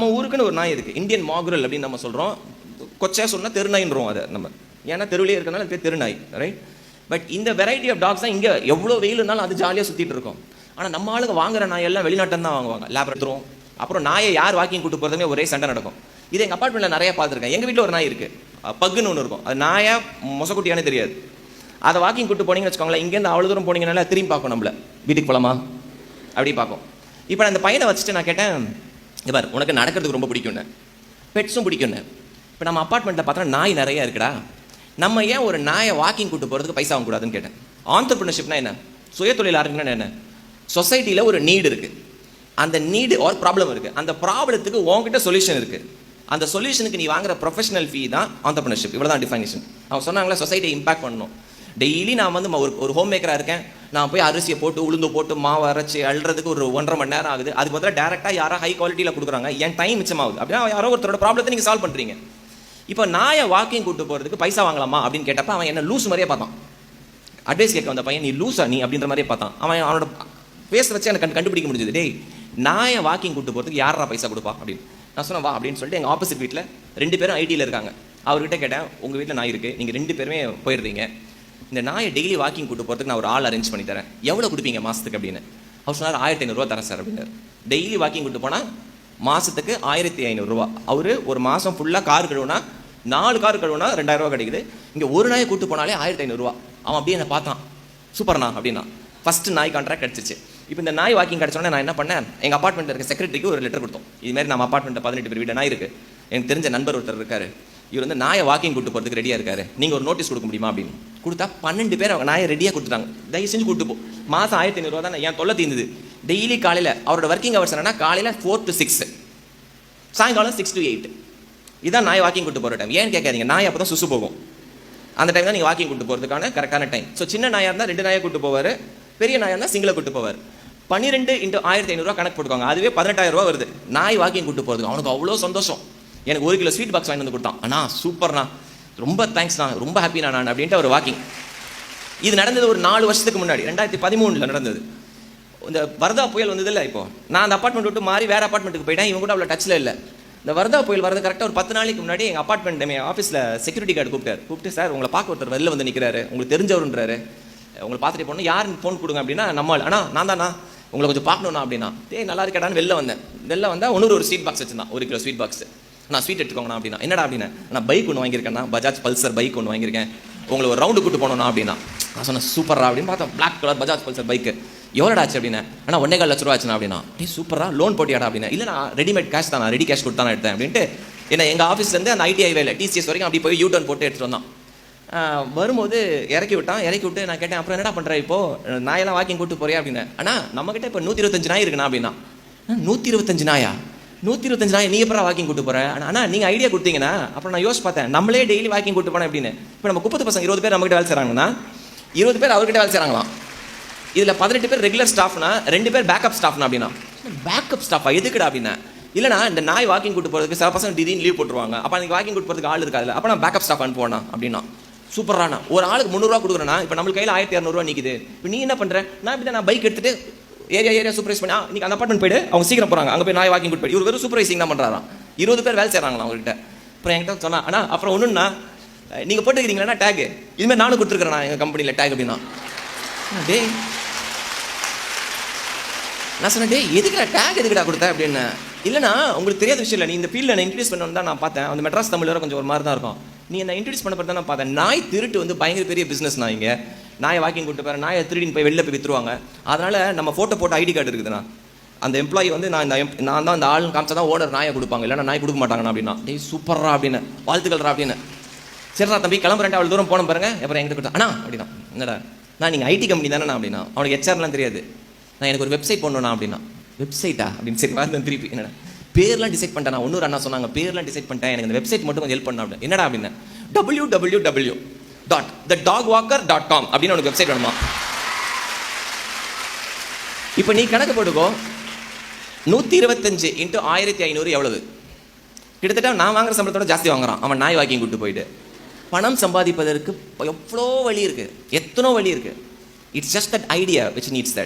நம்ம ஊருக்குன்னு ஒரு நாய் இருக்குது இந்தியன் மாகுரல் அப்படின்னு நம்ம சொல்கிறோம் கொச்சா சொன்னால் தெருநாயின்றோம் அதை நம்ம. ஏன்னா தெருவிலே இருக்கனால அது பேர் தெருநாய் ரைட் பட் இந்த வெரைட்டி ஆஃப் டாக்ஸ் தான் இங்கே எவ்வளோ வெயில் இருந்தாலும் அது ஜாலியாக சுற்றிட்டு இருக்கும். ஆனால் நம்ம ஆளுங்க வாங்குற நாயெல்லாம் வெளிநாட்டம் தான் வாங்குவாங்க. லேப் எடுத்துரும் அப்புறம் நாயை யார் வாக்கிங் கூட்டு போகிறதுமே ஒரே சண்டை நடக்கும். இது எங்கள் அப்பார்ட்மெண்ட்டில் நிறைய பார்த்துருக்கேன். எங்கள் வீட்டில் ஒரு நாய் இருக்குது பக்குன்னு ஒன்று இருக்கும். அது நாயா மொசக்குட்டியானே தெரியாது. அதை வாக்கிங் கூட்டு போனீங்கன்னு வச்சுக்கோங்களேன் இங்கேருந்து அவ்வளோ தூரம் போனீங்கனால திரும்பி பார்க்கும் நம்மள. வீட்டுக்கு போகலாமா அப்படி பார்க்கும் இப்போ நான் அந்த பையனை வச்சுட்டு நான் கேட்டேன் பார் உனக்கு நடக்கிறதுக்கு ரொம்ப பிடிக்கும்னு. பெட்ஸும் பிடிக்கும்னு. இப்போ நம்ம அப்பார்ட்மெண்ட்டில் பார்த்தா நாய் நிறைய இருக்குடா. நம்ம ஏன் ஒரு நாயை வாக்கிங் கூட்டு போகிறதுக்கு பைசா வாங்கக்கூடாதுன்னு கேட்டேன். ஆண்டர்பிரினர்ஷிப்னா என்ன? சுயதொழில் ஆரம்பிக்கணும்னா என்ன? சொசைட்டியில் ஒரு நீடு இருக்குது அந்த நீடு ஒரு ப்ராப்ளம் இருக்குது அந்த ப்ராப்ளத்துக்கு உங்ககிட்ட சொல்யூஷன் இருக்குது அந்த சொல்யூஷனுக்கு நீ வாங்குற ப்ரொஃபஷனல் ஃபீ தான் ஆண்டர்பிரினர்ஷிப் இவ்வளோ தான் டிஃபைனேஷன் அவங்க சொன்னாங்களே சொசைட்டியை இம்பாக்ட் பண்ணணும். டெய்லி நான் வந்து ஒரு ஒரு ஹோம் மேக்கராக இருக்கேன். நான் போய் அரிசியை போட்டு உளுந்து போட்டு மாவு அரைச்சி அழுறதுக்கு ஒரு ஒன்றரை மணி நேரம் ஆகுது. அதுக்கு பதிலாக டேரெக்டாக யாரோ ஹை குவாலிட்டியில் கொடுக்குறாங்க. என் டைம் மிச்சமாகுது. அப்படின்னா யாரோ ஒருத்தரோட ப்ராப்ளத்தை நீங்கள் சால்வ் பண்ணுறீங்க இப்போ நாயை வாக்கிங் கூட்டு போகிறதுக்கு பைசா வாங்கலாமா அப்படின்னு கேட்டப்ப அவன் என்ன லூஸ் மாதிரியே பார்த்தான். அட்வைஸ் கேட்க வந்த பையன் நீ லூஸா நீ? அப்படின்ற மாதிரியே பார்த்தான். அவன் அவனோட பேச வச்சு எனக்கு கண்டு- கண்டுபிடிக்க முடிஞ்சது. டேய் நாயை வாக்கிங் கூட்டு போகிறதுக்கு யாரா பைசா கொடுப்பா? அப்படின்னு. நான் சொன்னேன் வா அப்படின்னு சொல்லிட்டு எங்கள் ஆப்போசிட் வீட்டில் ரெண்டு பேரும் ஐடியில் இருக்காங்க. அவர்கிட்ட கேட்டேன் உங்கள் வீட்டில் நான் இருக்குது நீங்கள் ரெண்டு பேருமே போயிடுறீங்க. இந்த நாயை டெய்லி வாக்கிங் கூட்டு போகிறதுக்கு நான் ஒரு ஆள் அரேஞ்ச் பண்ணி தரேன். எவ்வளோ கொடுப்பீங்க மாதத்துக்கு அப்படின்னு? அவர் சொன்னார் ஆயிரத்தி ஐநூறுரூவா தரேன் சார் அப்படின்னாரு டெய்லி வாக்கிங் கூட்டு போனால் மாதத்துக்கு ஆயிரத்தி ஐநூறுரூவா அவர் ஒரு மாதம் ஃபுல்லாக கார் கழுவுனா நாலு கார் கழுவுனா ரெண்டாயிரம் கிடைக்குது. இங்கே ஒரு நாயை கூட்டு போனாலே ஆயிரத்தி ஐநூறுரூவா அவன் அப்படியே என்னை பார்த்தான். சூப்பர்ண்ணா அப்படின்னா. ஃபஸ்ட்டு நாய் கான்ட்ராக்ட் கிடச்சிச்சு. இப்போ இந்த நாய் வாக்கிங் கிடச்சோன்னே நான் என்ன பண்ணேன்? எங்கள் அப்பார்ட்மெண்ட்டில் இருக்க செக்ரட்டரிக்கு ஒரு லெட்டர் கொடுத்தோம். இது மாதிரி நம்ம அப்பார்ட்மெண்ட்டில் பதினெட்டு பேர் வீடு நாய் இருக்குது எனக்கு தெரிஞ்ச நண்பர் ஒருத்தர் இருக்காரு. இவர் வந்து நாயை வாக்கிங் கூட்டு போகிறதுக்கு ரெடியாக இருக்காரு. நீங்கள் ஒரு நோட்டீஸ் கொடுக்க முடியுமா அப்படின்னு? கொடுத்தா பன்னெண்டு பேர் அவங்க நாயை ரெடியாக கொடுத்துட்டாங்க. தயவு செஞ்சு கூட்டு போ. மாதம் ஆயிரத்தி ஐநூறுரூவா தான் என் தொல்லை தீர்ந்தது டெய்லி காலையில் அவரோட ஒர்க்கிங் ஹவர்ஸ் என்னன்னா காலையில் ஃபோர் டு சிக்ஸ் சாயங்காலம் சிக்ஸ் டு எயிட் இதான் நாய் வாக்கிங் கூட்டு போகிற டைம் ஏன்னு கேட்காதீங்க நாய் அப்போ தான் சுசு போகும். அந்த டைம் தான் நீங்கள் வாக்கிங் கூட்டு போகிறதுக்கான கரெக்டான டைம் ஸோ சின்ன நாயாக இருந்தால் ரெண்டு நாயை கூட்டு போவார். பெரிய நாயாக இருந்தால் சிங்கிளை கூட்டு போவார். பன்னிரெண்டு இன்ட்டு ஆயிரத்தி ஐநூறுரூவா கணக்கு போட்டுக்கோங்க. அதுவே பதினெட்டாயிரம் ரூபா வருது. நாய் வாக்கிங் கூட்டு போகிறதுக்கு அவனுக்கு அவ்வளோ சந்தோஷம். எனக்கு ஒரு கிலோ ஸ்வீட் பாக்ஸ் வாங்கி வந்து கொடுத்தான். அண்ணா சூப்பர்ண்ணா ரொம்ப தேங்க்ஸ்ண்ணா ரொம்ப ஹாப்பிண்ணா நான் அப்படின்ட்டு ஒரு வாக்கிங் இது நடந்தது ஒரு நாலு வருஷத்துக்கு முன்னாடி. ரெண்டாயிரத்தி பதிமூணில் நடந்தது. இந்த வரதா புயல் வந்ததில்ல இப்போ. நான் அந்த அப்பார்ட்மெண்ட் விட்டு மாறி வேற அப்பார்ட்மெண்ட்டுக்கு போயிட்டேன். இவங்க கூட அவ்வளோ டச்சில் இல்லை. இந்த வரதா புயல் வரது கரெக்டாக ஒரு பத்து நாளைக்கு முன்னாடி எங்கள் அப்பார்ட்மெண்ட் என் ஆஃபீஸில் செக்யூரிட்டி கார்டு கூப்பிட்டார். கூப்பிட்டு சார் உங்களை பார்க்க ஒருத்தர் வெளில வந்து நிற்கிறாரு உங்களுக்கு தெரிஞ்சவருன்றாரு. உங்களை பார்த்துட்டு போனோம் யாருன்னு ஃபோன் கொடுங்க அப்படின்னா நம்ம ஆனால் அண்ணா நான் தானா உங்களை கொஞ்சம் பார்க்கணும்னா அப்படின்னா. தே நல்லா இருக்கடான்னு வெளில வந்தேன். வெளில வந்தால் ஒன்று ஒரு ஸ்வீட் பாக்ஸ் வச்சுருந்தான். ஒரு கிலோ ஸ்வீட் பாக்ஸ் நான் ஸ்வீட் எடுத்துக்கோங்கண்ணா அப்படின்னா. என்னடா அப்படின்னா? நான் பைக் ஒன்று வாங்கியிருக்கேன்னா பஜாஜ் பல்சர் பைக் ஒன்று வாங்கியிருக்கேன். உங்களை ஒரு ரவுண்டு கூட்டு போனோம்னா அப்படின்னா. நான் சொன்னேன் சூப்பரா அப்படின்னு பார்த்தா black colour Bajaj Pulsar bike எவ்வளோடா ஆச்சு அப்படின்னா? ஆனால் ஒன்னே கால் லட்ச ரூபா ஆச்சுண்ணா அப்படின்னா. டே சூப்பராக லோன் போட்டியாடா அப்படின்னா. இல்லை நான் ரெடிமேட் கேஷ் தான் நான் ரெடி கேஷ் கொடுத்து தான் எடுத்தேன் அப்படின்ட்டு என்ன எங்கள் ஆஃபீஸ்லேருந்து அந்த ஐடிஐ வேலை டிசிஎஸ் வரைக்கும் அப்படி போய் யூ டர்ன் போட்டு எடுத்துகிட்டு வந்தான். வரும்போது இறக்கி விட்டான். இறக்கி விட்டு நான் கேட்டேன் அப்புறம் என்னடா பண்ணுறேன் இப்போது நாயெல்லாம் வாக்கிங் கூட்டு போறியா? அப்படின்னு அண்ணா நம்மக்கிட்ட இப்போ நூற்றி இருபத்தஞ்சு நாய் இருக்குண்ணா அப்படின்னா. நூற்றி இருபத்தஞ்சு நாயா? நூற்றி இருபத்தஞ்சு நாள் நீ எப்பறம் வாக்கிங் கூட்டு போகிறேன் ஆனால் அண்ணா நீங்கள் ஐடியா கொடுத்தீங்கன்னா அப்புறம் நான் யோசிச்சு பார்த்தேன். நம்மளே டெய்லி வாக்கிங் கூட்டு போனேன் அப்படின்னு இப்போ நம்ம குப்பத்து பசங்க இருபது பேர் நம்மகிட்ட வேலை செய்கிறாங்கன்னா இருபது பேர் அவர்கிட்ட வேலை செய்கிறாங்களாம் இதில் பதினெட்டு பேர் ரெகுலர் ஸ்டாஃப்னா ரெண்டு பேர் பேக்கப் ஸ்டாஃப்னா அப்படின்னா? பேக்கப் ஸ்டாஃபா எதுக்குடா அப்படின்னா? இல்லைனா இந்த நாய் வாக்கிங் கூட்டு போகிறதுக்கு சில பசங்க திடீர்னு லீவ் போட்டுருவாங்க. அப்போ அன்றைக்கி வாக்கிங் கூட்டு போகிறதுக்கு ஆள் இருக்காது அப்போ நான் பேக்கப் ஸ்டாஃப் அனுப்புவேண்ணா அப்படின்னா. சூப்பரானா ஒரு ஆளுக்கு முந்நூறுரூவா கொடுக்குறேன்னா இப்போ நம்மளுக்கு கையில் ஆயிரத்தி இரநூறுவா நிற்குது இப்போ நீ என்ன பண்ணுற நான் இப்படி நான் பைக் எடுத்துட்டு ஏரியா ஏரியா சூப்பரைஸ் பண்ணி இன்னைக்கு அந்த அப்பார்ட்மெண்ட் போயிடு. அவங்க சீக்கிரம் போகிறாங்க அங்கே போய் நாய் வாக்கிங் கூட்டு போய் இவர் வெறும் சூப்பரைசிங் தான் பண்ணுறாராம் இருபது பேர் வேலை செய்கிறாங்களா அவங்ககிட்ட? அப்புறம் என்கிட்ட சொன்னா ஆனால் அப்புறம் ஒன்றுன்னா நீங்கள் போட்டுக்கிறீங்களா டேக் இதுமாதிரி நானும் கொடுத்துருக்குறேன் எங்கள் கம்பெனியில் டேக் அப்படின்னா. டேய் நான் சொன்னேன் டேய் எதுக்குடா டேக் எதுக்குடா கொடுத்த? அப்படின்னு. இல்லைனா உங்களுக்கு தெரியாத விஷயம் இல்லை. நீ இந்த ஃபீல்டில் நான் இன்ட்ரடியூஸ் பண்ணணும் தான் நான் பார்த்தேன். அந்த மெட்ராஸ் தமிழ் கொஞ்சம் ஒரு மாதிரி தான் இருக்கும். நீ என்ன இன்ட்ரடியூஸ் பண்ண நான் பார்த்தேன். நாய் திருட்டு வந்து பயங்கர பெரிய பிஸ்னஸ் நான் இங்கே. நாயை வாக்கிங் கூட்டு போகிறேன் நாயை திருடின்னு போய் வெளில போய் விற்றுருவாங்க அதனால் நம்ம ஃபோட்டோ போட்டு ஐடி கார்டு இருக்குதுண்ணா. அந்த எம்ப்ளாயி வந்து நான் இந்த நான் தான் அந்த ஆள் காமிச்சா தான் ஓனர் நாயை கொடுப்பாங்க. இல்லைன்னா நாய் கொடுக்க மாட்டாங்கண்ணா அப்படின்னா. டேய் சூப்பர்ரா அப்படின்னு. வாழ்த்துக்கள்ரா அப்படின்னு. சரிண்ணா தம்பி கிளம்புறேன் அவ்வளோ தூரம் போன பாருங்க. அப்புறம் எங்கிட்ட கொடுத்தா அண்ணா அப்படின்னா. என்னடா நான் நீங்கள் ஐடி கம்பெனி தானே அப்படின்னா. அவனுக்கு ஹெச்ஆர்லாம் தெரியாது. நான் எனக்கு ஒரு வெப்சைட் பண்ணணும் அப்படின்னா. வெப்சைட்டா அப்படின்னு சரி வந்து திருப்பி. என்னடா? பேர்லாம் டிசைட் பண்ணிட்டேன். நான் இன்னொரு அண்ணா சொன்னாங்க பேர்லாம் டிசைட் பண்ணிட்டேன். எனக்கு இந்த வெப்சைட் மட்டும் கொஞ்சம் ஹெல்ப் பண்ண அப்படின்னு. என்னடா அப்படின்னு. W W W dot the dog walker dot com அப்படின்னு உனக்கு வெப்சைட் வேணுமா? இப்போ நீ கணக்கு போட்டுக்கோ. நூற்றி இருபத்தஞ்சு இன்ட்டு ஆயிரத்தி ஐநூறு எவ்வளவு? கிட்டத்தட்ட நான் வாங்குற சம்பளத்தோட ஜாஸ்தி வாங்குறான். அவன் நாய் வாக்கிங் கூட்டு போயிட்டு. பணம் சம்பாதிப்பதற்கு எவ்வளோ வழி இருக்குது எத்தனோ வழி இருக்குது it's just that idea which needs that